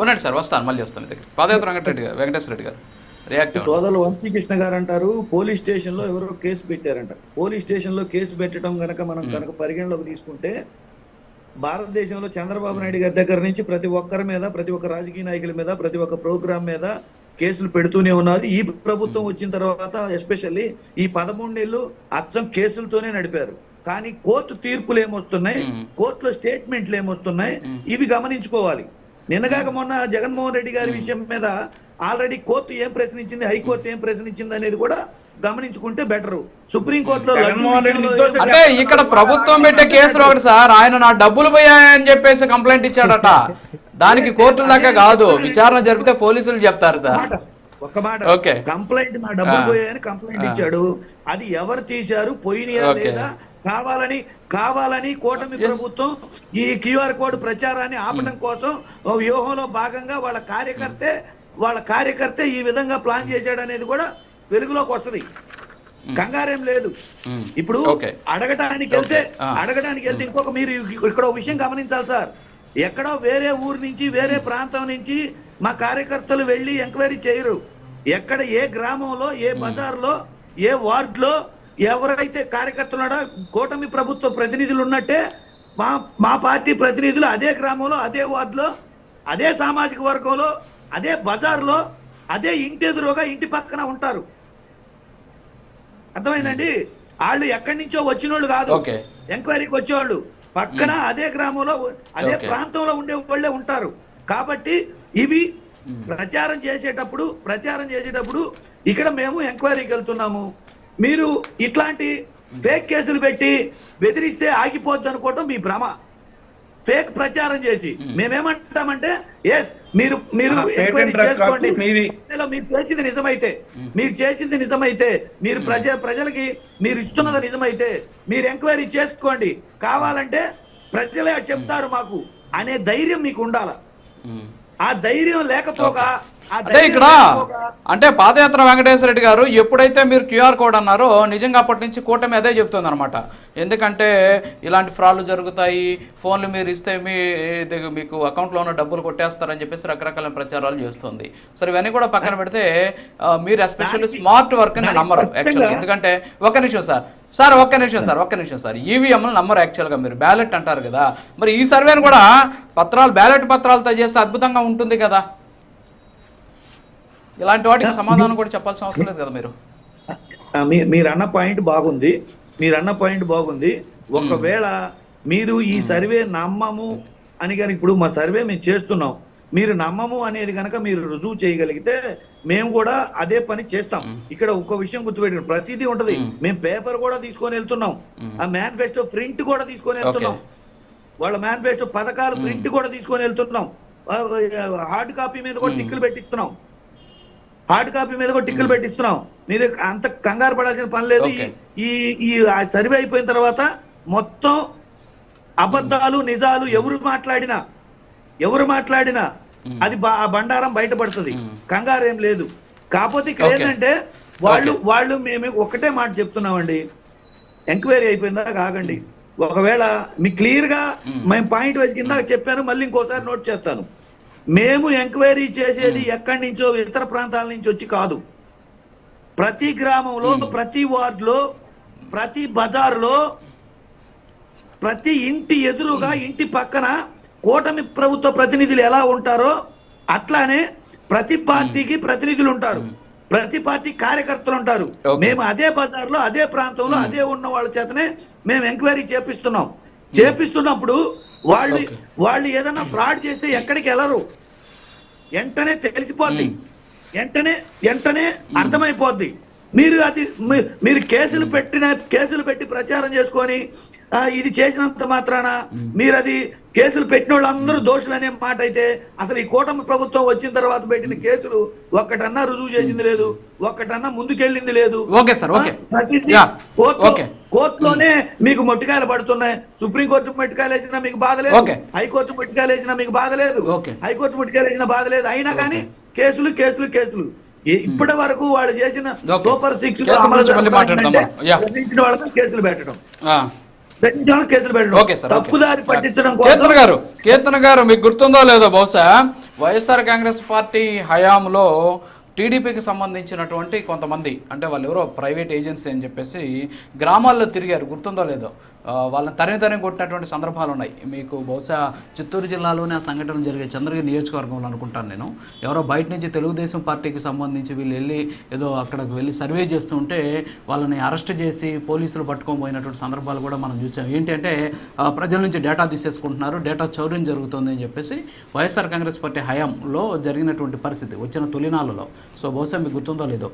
ఉండండి సార్ వస్తాను మళ్ళీ వస్తాను మీ దగ్గర పాదయాత్ర వెంకటరెడ్డి గారు వెంకటేశ్వర రెడ్డి గారు. రియాక్ట్. సోదరులు వంశీకృష్ణ గారు అంటారు పోలీస్ స్టేషన్లో ఎవరో కేసు పెట్టారంట. పోలీస్ స్టేషన్లో కేసు పెట్టడం గనక మనం కనుక పరిగణలోకి తీసుకుంటే భారతదేశంలో చంద్రబాబు నాయుడు గారి దగ్గర నుంచి ప్రతి ఒక్కరి మీద ప్రతి ఒక్క రాజకీయ నాయకుల మీద ప్రతి ఒక్క ప్రోగ్రామ్ మీద కేసులు పెడుతూనే ఉన్నారు. ఈ ప్రభుత్వం వచ్చిన తర్వాత ఎస్పెషల్లీ ఈ పదమూడు నెలలు అచ్చం కేసులతోనే నడిపారు. కానీ కోర్టు తీర్పులు ఏమొస్తున్నాయి. కోర్టులో స్టేట్మెంట్లు ఏమొస్తున్నాయి. ఇవి గమనించుకోవాలి. నిన్నగాక మొన్న జగన్మోహన్ రెడ్డి గారి విషయం మీద ఆల్రెడీ కోర్టు ఏం ప్రశ్నించింది? హైకోర్టు ఏం ప్రశ్నించింది అనేది కూడా గమనించుకుంటే బెటర్. సుప్రీం కోర్టులో జగన్మోహన్ రెడ్డి లడ్డూ నిర్దోషి విషయంలో అంటే ఇక్కడ ప్రభుత్వం పెట్టే కేసులు ఒకటి సార్. ఆయన నా డబ్బులు పోయాయని చెప్పేసి కంప్లైంట్ ఇచ్చాడట. దానికి కోర్టుల దాకా కాదు. విచారణ జరిపితే పోలీసులు చెప్తారు సార్. ఒక్క మాట. కంప్లైంట్ నా డబ్బులు. పోయాయని కంప్లైంట్. ఇచ్చాడు. అది ఎవరు తీశారు? పోయినాయా ఓకే. లేదా? కావాలని కావాలని కూటమి. ప్రభుత్వం ఈ క్యూఆర్ కోడ్ ప్రచారాన్ని ఆపడం కోసం ఓ వ్యూహంలో భాగంగా వాళ్ళ కార్యకర్తే వాళ్ళ కార్యకర్తే ఈ విధంగా ప్లాన్ చేశాడు అనేది కూడా వెలుగులోకి వస్తది కంగారేం లేదు. ఇప్పుడు. అడగటానికి వెళ్తే. ఆ. అడగడానికి వెళ్తే ఇంకొక మీరు ఇక్కడ ఒక విషయం గమనించాలి సార్ ఎక్కడో వేరే ఊరు నుంచి వేరే ప్రాంతం నుంచి మా కార్యకర్తలు వెళ్ళి ఎంక్వైరీ చేయరు ఎక్కడ ఏ గ్రామంలో ఏ బజార్లో ఏ వార్డులో ఎవరైతే కార్యకర్తలు ఉన్నాడో కూటమి ప్రభుత్వ ప్రతినిధులు ఉన్నట్టే మా మా పార్టీ ప్రతినిధులు అదే గ్రామంలో అదే వార్డులో అదే సామాజిక వర్గంలో అదే బజార్లో అదే ఇంటి ఎదురుగా ఇంటి పక్కన ఉంటారు. అర్థమైందండి? వాళ్ళు ఎక్కడి నుంచో వచ్చిన వాళ్ళు కాదు. ఎంక్వైరీకి వచ్చేవాళ్ళు. పక్కన అదే గ్రామంలో అదే. ప్రాంతంలో ఉండే వాళ్ళే ఉంటారు. కాబట్టి ఇవి ప్రచారం చేసేటప్పుడు ప్రచారం చేసేటప్పుడు ఇక్కడ మేము ఎంక్వైరీకి వెళ్తున్నాము. మీరు ఇట్లాంటి ఫేక్ కేసులు పెట్టి బెదిరిస్తే ఆగిపోద్ది అనుకోవటం మీ భ్రమ. ఫేక్ ప్రచారం చేసి మేమేమంటామంటే ఎస్ మీరు మీరు ఎంక్వైరీ చేసుకోండి. మీరు చేసింది నిజమైతే మీరు చేసింది నిజమైతే మీరు ప్రజ ప్రజలకి మీరు ఇస్తున్నది నిజమైతే మీరు ఎంక్వైరీ చేసుకోండి. కావాలంటే ప్రజలే చెప్తారు మాకు. అనే ధైర్యం మీకు ఉండాల. ఆ ధైర్యం లేకపోగా అంటే ఇక్కడ అంటే పాదయాత్ర వెంకటేశ్వర రెడ్డి గారు ఎప్పుడైతే మీరు క్యూఆర్ కోడ్ అన్నారో నిజంగా అప్పటి నుంచి కూటమి అదే చెప్తుంది అనమాట ఎందుకంటే ఇలాంటి ఫ్రాడ్లు జరుగుతాయి ఫోన్లు మీరు ఇస్తే మీ మీకు అకౌంట్లో ఉన్న డబ్బులు కొట్టేస్తారని చెప్పేసి రకరకాల ప్రచారాలు చేస్తుంది. సరే ఇవన్నీ కూడా పక్కన పెడితే మీరు ఎస్పెషల్లీ స్మార్ట్ వర్క్ అని నమ్మరు యాక్చువల్గా ఎందుకంటే ఒక్క నిమిషం సార్. సార్ ఒక్క నిమిషం సార్ ఒక్క నిమిషం సార్. ఈవీఎంలు నమ్మరు యాక్చువల్గా మీరు. బ్యాలెట్ అంటారు కదా. మరి ఈ సర్వేను కూడా పత్రాలు బ్యాలెట్ పత్రాలతో చేస్తే అద్భుతంగా ఉంటుంది కదా. ఇలాంటి వాటికి సమాధానం కూడా చెప్పాల్సిన అవసరం లేదు కదా మీరు? మీరు అన్న పాయింట్ బాగుంది. మీరు అన్న పాయింట్ బాగుంది. ఒకవేళ మీరు ఈ సర్వే నమ్మము అని కనుక ఇప్పుడు మా సర్వే మేము చేస్తున్నాం. మీరు నమ్మము అనేది కనుక మీరు రుజువు చేయగలిగితే మేము కూడా అదే పని చేస్తాం. ఇక్కడ ఒక్క విషయం గుర్తుపెట్టారు ప్రతిదీ ఉంటది. మేము పేపర్ కూడా తీసుకొని వెళ్తున్నాం. ఆ మేనిఫెస్టో ప్రింట్ కూడా తీసుకొని వెళ్తున్నాం. వాళ్ళ మేనిఫెస్టో పథకాలు ప్రింట్ కూడా తీసుకొని వెళ్తున్నాం. హార్డ్ కాపీ మీద కూడా టిక్కులు పెట్టిస్తున్నాం. హార్డ్ కాపీ మీద కూడా టిక్కులు పెట్టిస్తున్నాం మీరు అంత కంగారు పడాల్సిన పని లేదు. ఈ- ఈ సర్వే అయిపోయిన తర్వాత మొత్తం అబద్ధాలు నిజాలు ఎవరు మాట్లాడినా ఎవరు మాట్లాడినా అది ఆ బండారం బయటపడుతుంది. కంగారు ఏం లేదు. కాకపోతే ఇక్కడ. ఏంటంటే వాళ్ళు వాళ్ళు మేము ఒకటే మాట చెప్తున్నామండి. ఎంక్వైరీ అయిపోయిందా? ఆగండి. ఒకవేళ మీకు క్లియర్గా మేము పాయింట్ వైజ్ కింద చెప్పాను మళ్ళీ ఇంకోసారి నోట్ చేస్తాను. మేము ఎంక్వైరీ చేసేది ఎక్కడి నుంచో ఇతర ప్రాంతాల నుంచి వచ్చి కాదు. ప్రతి గ్రామంలో ప్రతి వార్డులో ప్రతి బజార్లో ప్రతి ఇంటి ఎదురుగా ఇంటి పక్కన కూటమి ప్రభుత్వ ప్రతినిధులు ఎలా ఉంటారో అట్లానే ప్రతి పార్టీకి ప్రతినిధులు ఉంటారు. ప్రతి పార్టీ కార్యకర్తలు ఉంటారు. మేము అదే బజార్లో అదే ప్రాంతంలో అదే ఉన్న వాళ్ళ చేతనే మేము ఎంక్వైరీ చేపిస్తున్నాం. చేపిస్తున్నప్పుడు వాళ్ళు. వాళ్ళు ఏదైనా ఫ్రాడ్ చేస్తే ఎక్కడికి వెళ్ళరు. వెంటనే తెలిసిపోద్ది. వెంటనే వెంటనే అర్థమైపోద్ది. మీరు అది మీరు కేసులు పెట్టిన కేసులు పెట్టి ప్రచారం చేసుకొని ఇది చేసినంత మాత్రాన మీరు అది కేసులు పెట్టిన వాళ్ళందరూ దోషులు అనే మాట అయితే అసలు ఈ కూటమి ప్రభుత్వం వచ్చిన తర్వాత పెట్టిన కేసులు ఒక్కటన్నా రుజువు చేసింది లేదు ఒక్కటన్నా ముందుకెళ్ళింది లేదు. కోర్టులోనే మీకు మొట్టికాయలు పడుతున్నాయి. సుప్రీం కోర్టు మొట్టికాయలు వేసినా మీకు బాధ లేదు. హైకోర్టు మొట్టికాయలు వేసినా మీకు బాధ లేదు. హైకోర్టు మొట్టికాయలు వేసినా బాధ లేదు. అయినా కానీ కేసులు కేసులు కేసులు. ఇప్పటి వరకు వాళ్ళు చేసిన. సూపర్ సిక్స్ కేసుల. వాళ్ళకి పెట్టడం కేసులు పెట్టడం. తప్పుదారి పట్టించడం కీర్తన గారు కీర్తన గారు మీకు గుర్తుందో లేదో బహుశా వైఎస్ఆర్ కాంగ్రెస్ పార్టీ హయాంలో టీడీపీకి సంబంధించినటువంటి కొంతమంది అంటే వాళ్ళు ఎవరో ప్రైవేట్ ఏజెన్సీ అని చెప్పేసి గ్రామాల్లో తిరిగారు గుర్తుందో లేదో. వాళ్ళని తరిమి తరిమి కొట్టినటువంటి సందర్భాలు ఉన్నాయి. మీకు బహుశా చిత్తూరు జిల్లాలోనే ఆ సంఘటన జరిగే చంద్రగిరి నియోజకవర్గంలో అనుకుంటాను నేను. ఎవరో బయట నుంచి తెలుగుదేశం పార్టీకి సంబంధించి వీళ్ళు వెళ్ళి ఏదో అక్కడికి వెళ్ళి సర్వే చేస్తుంటే వాళ్ళని అరెస్ట్ చేసి పోలీసులు పట్టుకొని పోయినటువంటి సందర్భాలు కూడా మనం చూసాం. ఏంటంటే ప్రజల నుంచి డేటా తీసేసుకుంటున్నారు డేటా చౌర్యం జరుగుతుంది అని చెప్పేసి వైఎస్ఆర్ కాంగ్రెస్ పార్టీ హయాంలో జరిగినటువంటి పరిస్థితి వచ్చిన తొలినాళ్ళలో సో బహుశా మీకు గుర్తుందో లేదో.